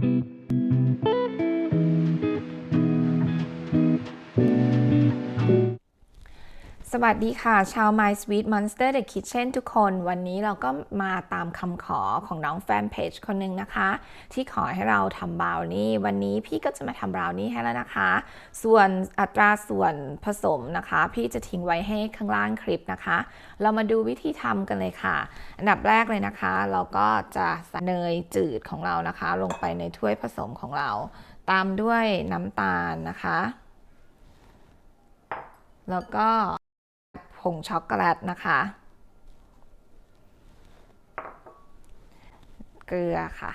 ส วัสดีค่ะ ชาว My Sweet Monster The Kitchen ทุกคน วันนี้เราก็มาตามคำขอของน้องแฟนเพจคนหนึ่งนะคะ ที่ขอให้เราทำบราวนี่ วันนี้พี่ก็จะมาทำบราวนี่ให้แล้วนะคะ ส่วนอัตราส่วนผสมนะคะ พี่จะทิ้งไว้ให้ข้างล่างคลิปนะคะ เรามาดูวิธีทำกันเลยค่ะ อันดับแรกเลยนะคะ เราก็จะใส่เนยจืดของเรานะคะ ลงไปในถ้วยผสมของเรา ตามด้วยน้ำตาลนะคะแล้วก็ งช็อกโกแลตนะคะ เกลือค่ะ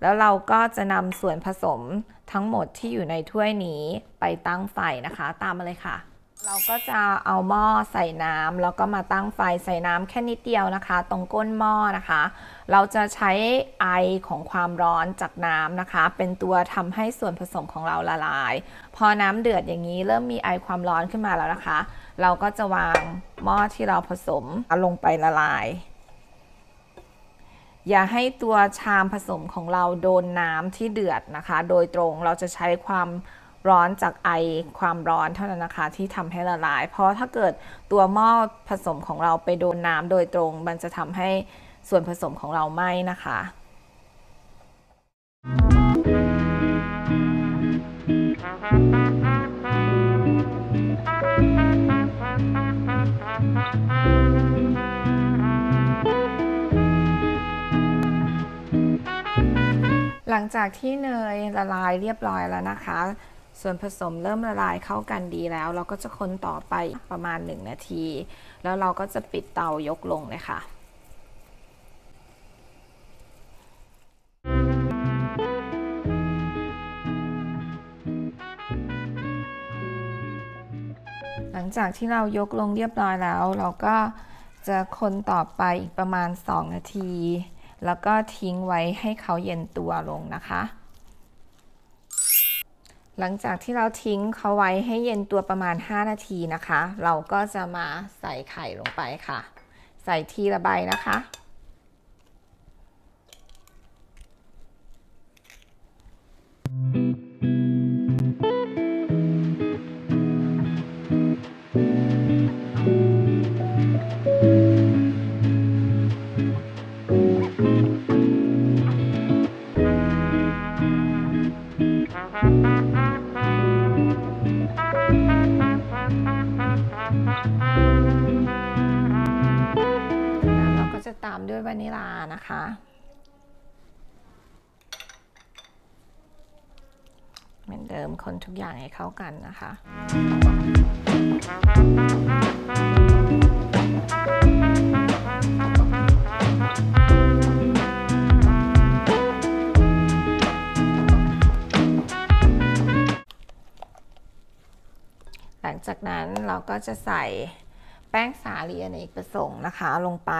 แล้วเราก็จะนำส่วนผสมทั้งหมดที่อยู่ในถ้วยนี้ไปตั้งไฟนะคะ ตามมาเลยค่ะ เราก็จะเอาหม้อใส่น้ำแล้วก็มาตั้งไฟใส่น้ำแค่นิดเดียวนะคะ ตรงก้นหม้อนะคะ เราจะใช้ไอของความร้อนจากน้ำนะคะ เป็นตัวทำให้ส่วนผสมของเราละลาย พอน้ำเดือดอย่างนี้เริ่มมีไอความร้อนขึ้นมาแล้วนะคะ เราก็จะวางหม้อที่เราผสมลงไปละลาย อย่าให้ตัวชามผสมของเราโดนน้ำที่เดือดนะคะ โดยตรงเราจะใช้ความ ร้อนจากไอความร้อนเท่านั้นนะคะที่ทำให้ละลาย เพราะถ้าเกิดตัวหม้อผสมของเราไปโดนน้ำโดยตรง มันจะทำให้ส่วนผสมของเราไหม้นะคะหลังจากที่เนยละลายเรียบร้อยแล้วนะคะ ส่วนผสมเริ่มละลายเข้ากันดีแล้ว เราก็จะคนต่อไปประมาณ 1 นาที แล้วเราก็จะปิดเตายกลงเลยค่ะหลังจากที่เรายกลงเรียบร้อยแล้ว เราก็จะคนต่อไปอีกประมาณ 2 นาที แล้วก็ทิ้งไว้ให้เขาเย็นตัวลงนะคะ หลังจากที่เราทิ้งเขาไว้ให้เย็นตัวประมาณ 5 นาทีนะคะ เราก็จะมาใส่ไข่ลงไปค่ะ ใส่ทีละใบนะคะานะคะ เหมือนเดิมคนทุกอย่างให้เข้ากันนะคะหลังจากนั้นเราก็จะใส่แป้งสาลีอเนกประสงค์นะคะลงไป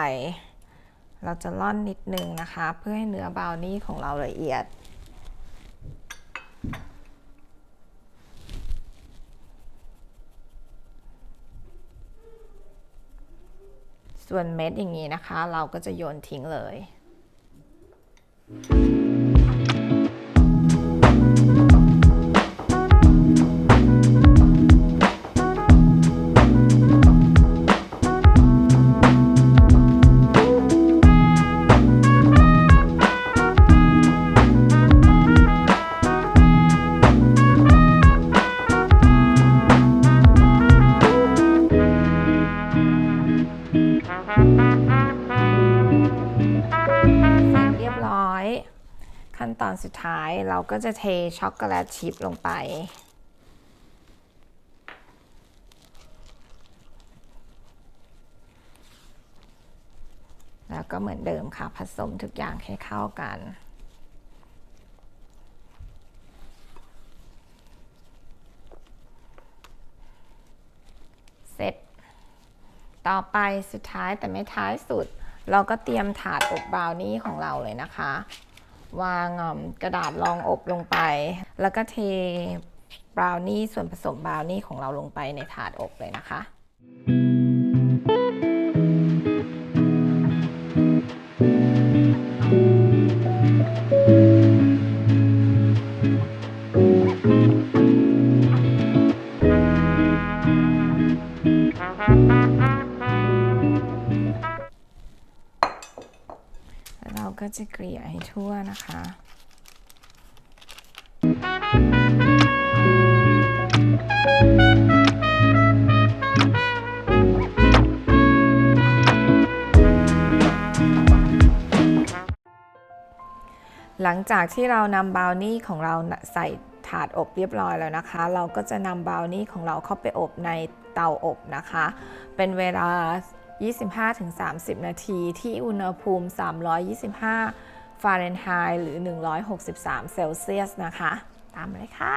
เราจะล่อนนิดนึงนะคะ เพื่อให้เนื้อบราวนี่ของเราละเอียด ส่วนเม็ดอย่างนี้นะคะ เราก็จะโยนทิ้งเลยเส ตอนสุดท้ายเราก็จะเทช็อกโกแลตชิพลงไป แล้วก็เหมือนเดิมค่ะผสมทุกอย่างให้เข้ากันเสร็จ ต่อไปสุดท้ายแต่ไม่ท้ายสุด เราก็เตรียมถาดอบบราวนี่ของเราเลยนะคะ วางกระดาษรองอบลงไป แล้วก็เทบราวนี่ส่วนผสมบราวนี่ของเราลงไปในถาดอบเลยนะคะ จะเกลี่ยให้ทั่วนะคะหลังจากที่เรานำบราวนี่ของเราใส่ถาดอบเรียบร้อยแล้วนะคะ เราก็จะนำบราวนี่ของเราเข้าไปอบในเตาอบนะคะ เป็นเวลา 25-30 นาที ที่อุณหภูมิ 325 ฟาเรนไฮต์หรือ 163 เซลเซียสนะคะ ตามเลยค่ะ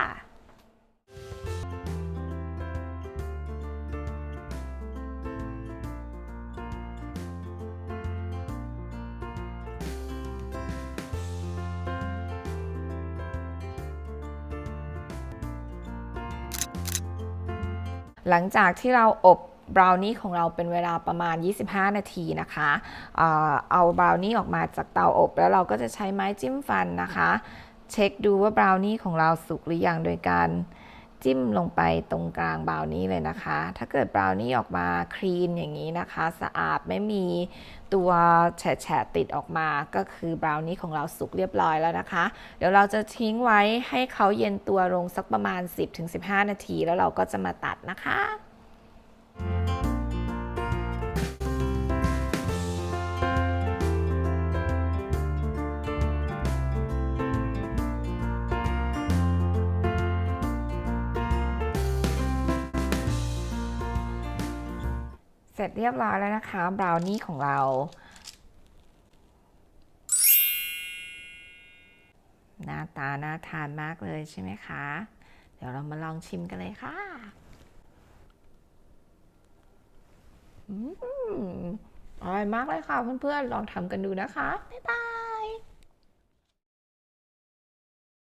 หลังจากที่เราอบ บราวนี่ของเราเป็นเวลาประมาณ 25 นาทีนะคะเอาบราวนี่ออกมาจากเตาอบ แล้วเราก็จะใช้ไม้จิ้มฟันนะคะ เช็คดูว่าบราวนี่ของเราสุกหรือยังโดยการจิ้มลงไปตรงกลางบราวนี่เลยนะคะ ถ้าเกิดบราวนี่ออกมาคลีนอย่างนี้นะคะ สะอาดไม่มีตัวแฉะติดออกมา ก็คือบราวนี่ของเราสุกเรียบร้อยแล้วนะคะ เดี๋ยวเราจะทิ้งไว้ให้เขาเย็นตัวลงสักประมาณ 10-15 นาที แล้วเราก็จะมาตัดนะคะ ร็จเรียบร้อยแล้วนะคะ บราวนี่ของเรา หน้าตาน่าทานมากเลยใช่ไหมคะ เดี๋ยวเรามาลองชิมกันเลยค่ะอืมอร่อยมากเลยค่ะเพื่อนๆ ลองทำกันดูนะคะ บ๊ายบาย